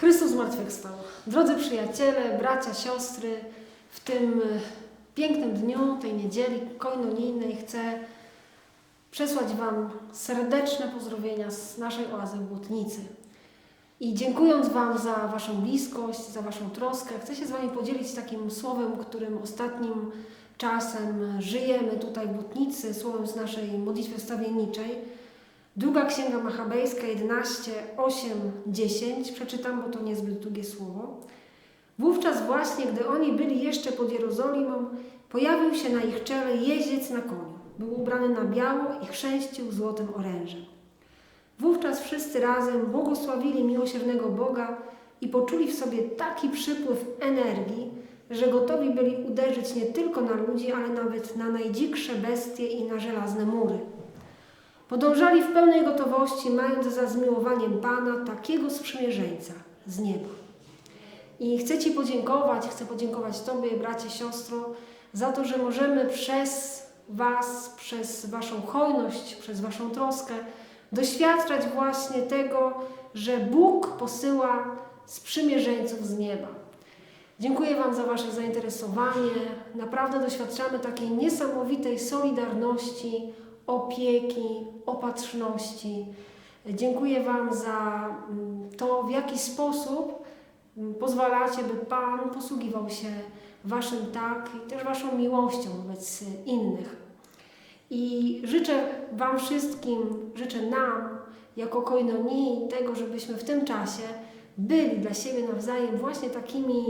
Chrystus zmartwychwstał. Drodzy przyjaciele, bracia, siostry, w tym e, pięknym dniu, tej niedzieli koinonijnej chcę przesłać Wam serdeczne pozdrowienia z naszej oazy Błotnicy. I dziękując Wam za Waszą bliskość, za Waszą troskę, chcę się z Wami podzielić takim słowem, którym ostatnim czasem żyjemy tutaj w Błotnicy, słowem z naszej modlitwy wstawienniczej. Druga Księga Machabejska 11, 8, 10. Przeczytam, bo to niezbyt długie słowo. Wówczas właśnie, gdy oni byli jeszcze pod Jerozolimą, pojawił się na ich czele jeździec na koniu. Był ubrany na biało i chrzęścił złotym orężem. Wówczas wszyscy razem błogosławili miłosiernego Boga i poczuli w sobie taki przypływ energii, że gotowi byli uderzyć nie tylko na ludzi, ale nawet na najdziksze bestie i na żelazne mury. Podążali w pełnej gotowości, mając za zmiłowaniem Pana takiego sprzymierzeńca z nieba. I chcę Ci podziękować, chcę podziękować Tobie, bracie, siostro, za to, że możemy przez Was, przez Waszą hojność, przez Waszą troskę doświadczać właśnie tego, że Bóg posyła sprzymierzeńców z nieba. Dziękuję Wam za Wasze zainteresowanie. Naprawdę doświadczamy takiej niesamowitej solidarności, opieki, opatrzności. Dziękuję Wam za mm, to, w jaki sposób mm, pozwalacie, by Pan posługiwał się Waszym tak i też Waszą miłością wobec innych. I życzę Wam wszystkim, życzę nam, jako koinonii, tego, żebyśmy w tym czasie byli dla siebie nawzajem właśnie takimi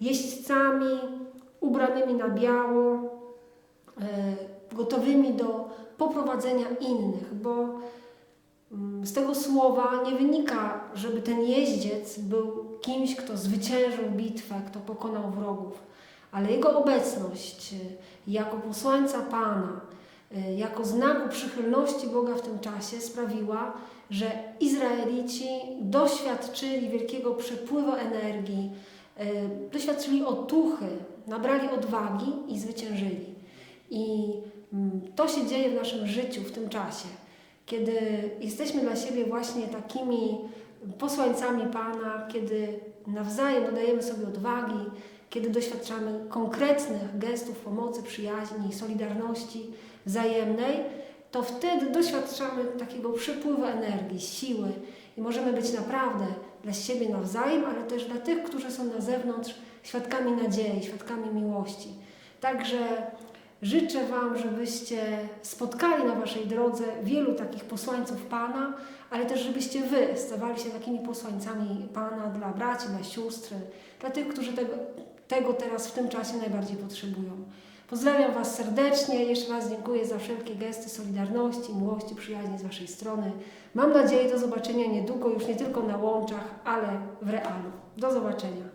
jeźdźcami ubranymi na biało, e, gotowymi do poprowadzenia innych, bo mm, z tego słowa nie wynika, żeby ten jeździec był kimś, kto zwyciężył bitwę, kto pokonał wrogów, ale jego obecność y, jako posłańca Pana, y, jako znaku przychylności Boga w tym czasie sprawiła, że Izraelici doświadczyli wielkiego przepływu energii, y, doświadczyli otuchy, nabrali odwagi i zwyciężyli. I to się dzieje w naszym życiu w tym czasie, kiedy jesteśmy dla siebie właśnie takimi posłańcami Pana, kiedy nawzajem dodajemy sobie odwagi, kiedy doświadczamy konkretnych gestów pomocy, przyjaźni, solidarności wzajemnej, to wtedy doświadczamy takiego przepływu energii, siły i możemy być naprawdę dla siebie nawzajem, ale też dla tych, którzy są na zewnątrz, świadkami nadziei, świadkami miłości. Także życzę Wam, żebyście spotkali na Waszej drodze wielu takich posłańców Pana, ale też żebyście Wy stawali się takimi posłańcami Pana dla braci, dla sióstr, dla tych, którzy tego, tego teraz w tym czasie najbardziej potrzebują. Pozdrawiam Was serdecznie, jeszcze raz dziękuję za wszelkie gesty solidarności, miłości, przyjaźni z Waszej strony. Mam nadzieję do zobaczenia niedługo, już nie tylko na łączach, ale w realu. Do zobaczenia.